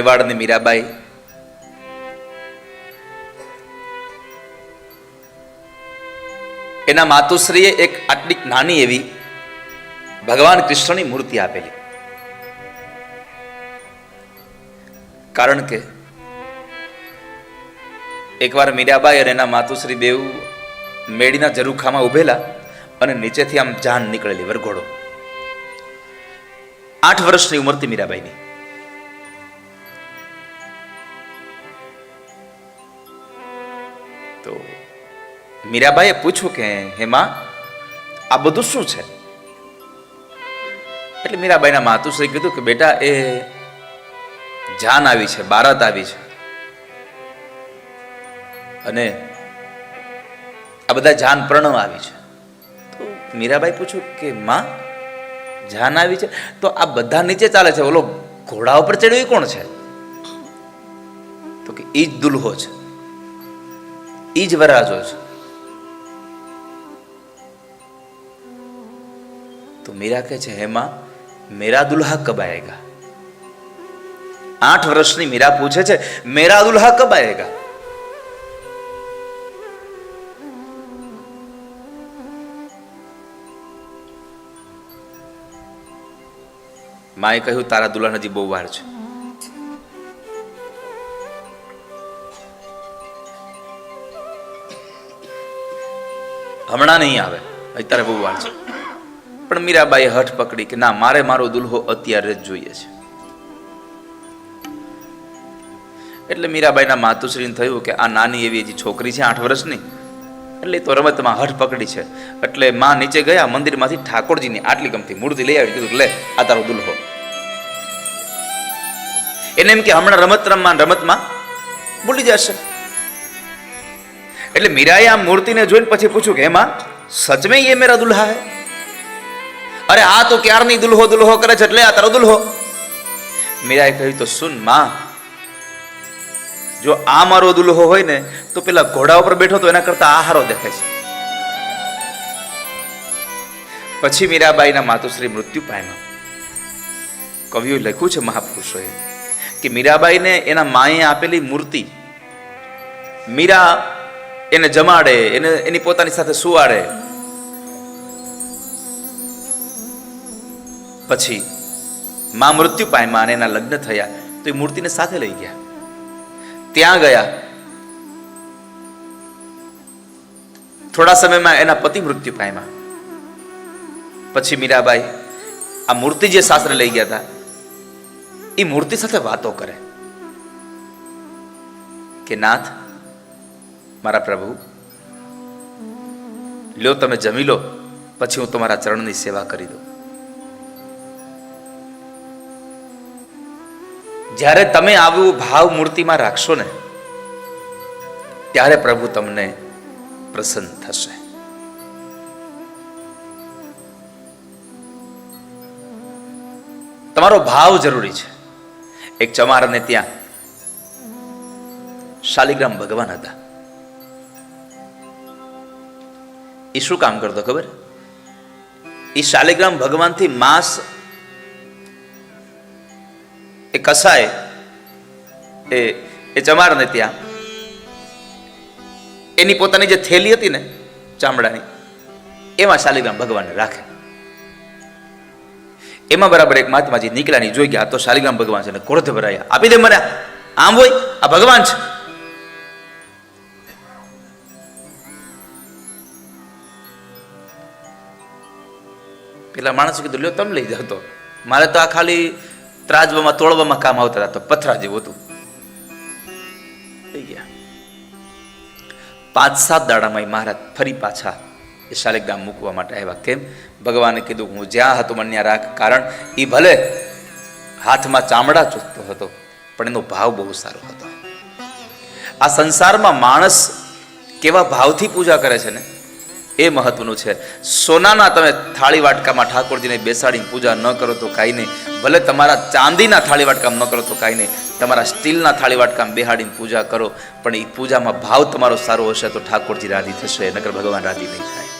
મેવાડની મીરાબાઈ. એના માતુશ્રીએ એક આટલી નાની એવી ભગવાન કૃષ્ણની મૂર્તિ આપેલી. કારણ કે એકવાર મીરાબાઈ અને એના માતુશ્રી દેવ મેડીના ઝરૂખામાં ઉભેલા અને નીચેથી આમ જાન નીકળેલી વરઘોડો. આઠ વર્ષની ઉંમરથી મીરાબાઈની. મીરાબાઈએ પૂછ્યું કે, હેમાં, આ બધું શું છે? એટલે મીરાબાઈના માતુશ્રી કીધું કે, બેટા, એ જાન આવી છે, બારત આવી છે. અને આ બધા જાન પ્રણવ આવી છે. તો મીરાબાઈ પૂછ્યું કે, માં, જાન આવી છે? તો આ બધા નીચે ચાલે છે? ઓલો ઘોડા ઉપર ચડ્યો એ કોણ છે? તો કે, ઈ જ દુલ્હો છે. ઈ જ વરાજો છે. મીરા કહે છે હેમા મેરા દુલ્હા કબ આએગા આઠ વર્ષની મીરા પૂછે છે મેરા દુલ્હા કબ આએગા માએ કહ્યું, તારા દુલ્હન હજી બહુ વાર છે. હમણાં નહીં આવે, અત્યારે બહુ વાર છે. પણ મીરાબાઈએ હઠ પકડી કે, ના, મારે મારો દુલ્હો અત્યારે જ જોઈએ છે. એટલે મીરાબાઈના માતુશ્રીને થયું કે, આ નાની એવી હજી છોકરી છે, આઠ વર્ષની. એટલે તો રમતમાં હઠ પકડી છે. એટલે માં નીચે ગયા, મંદિરમાંથી ઠાકોરજીની આટલી ગમતી મૂર્તિ લઈ આવી, કીધું, લે, આ તારો દુલ્હો. એને એમ કે, હમણાં રમત રમવા રમતમાં ભૂલી જશે. એટલે મીરાએ આ મૂર્તિને જોઈને પછી પૂછ્યું કે એમાં સચમે એ મેરા દુલ્હા હે? અરે આ તો ક્યારની દુલ્હો દુલ્હો કરે છે? એટલે આ તારો દુલ્હો. મીરાએ કહ્યું, તો સુનમાં, જો આ મારો દુલ્હો હોય ને, તો પેલા ઘોડા ઉપર બેઠો તો એના કરતા આ હારો દેખે છે. પછી મીરાબાઈના માતુશ્રી મૃત્યુ પામ્યા. કવિઓએ લખ્યું છે મહાપુરુષોએ કે મીરાબાઈને એના માએ આપેલી મૂર્તિ, મીરા એને જમાડે, એને એની પોતાની સાથે સુવાડે પછી મા મૃત્યુ પામ્યા અને એના લગ્ન થયા, તો એ મૂર્તિને સાથે લઈ ગયા. ત્યાં ગયા. થોડા સમયમાં એના પતિ મૃત્યુ પામ્યા. પછી મીરાબાઈ આ મૂર્તિ જે સાસરે લઈ ગયા હતા, એ મૂર્તિ સાથે વાતો કરે. કે નાથ, મારા પ્રભુ, લ્યો તમે જમી લો, પછી હું તમારા ચરણની સેવા કરી દઉં. જ્યારે તમે આવું ભાવ મૂર્તિમાં રાખશો ને, ત્યારે પ્રભુ તમને પ્રસન્ન થશે. તમારો ભાવ જરૂરી છે. એક ચમારને ત્યાં શાલિગ્રામ ભગવાન હતા. એ શું કામ કરતો ખબર? એ શાલિગ્રામ ભગવાનથી માંસ એ કસાય, એ એ ચમારને ત્યાં. એની પોતાની જે થેલી હતી ને ચામડાની, એમાં શાલિગ્રામ ભગવાનને રાખે. એમાં બરાબર એક મહાત્માજી નીકળ્યા જોઈ ગયા તો શાલિગ્રામ ભગવાન છે ને ભરાયા. આપી દે મને. આમ હોય? આ ભગવાન છે. પેલા માણસે કીધું, લ્યો, તમે લઈ જાવ મારે તો આ ખાલી ત્રાજવામાં તોડવામાં કામ આવતા હતા. તો પથરા જેવું હતું. પાંચ, સાત દાડામાં મહારાજ ફરી પાછા એ શાલિગ્રામ મૂકવા માટે આવ્યા. કેમ? ભગવાને કીધું હું જ્યાં હતો મને ત્યાં રાખ. કારણ એ ભલે હાથમાં ચામડા ચૂકતો હતો, પણ એનો ભાવ બહુ સારો હતો. આ સંસારમાં માણસ કેવા ભાવથી પૂજા કરે છે ને? એ મહત્વનું છે. સોનાના તમે થાળી વાટકામાં ઠાકોરજીને બેસાડીને પૂજા ન કરો તો કાંઈ નહીં. ભલે તમારા ચાંદીના થાળી વાટકામ ન કરો તો કાંઈ નહીં. તમારા સ્ટીલના થાળી વાટકામાં બેહાડીને પૂજા કરો. પણ એ પૂજામાં ભાવ તમારો સારો હશે તો ઠાકોરજી રાજી થશે, નકર ભગવાન રાજી નહીં થાય.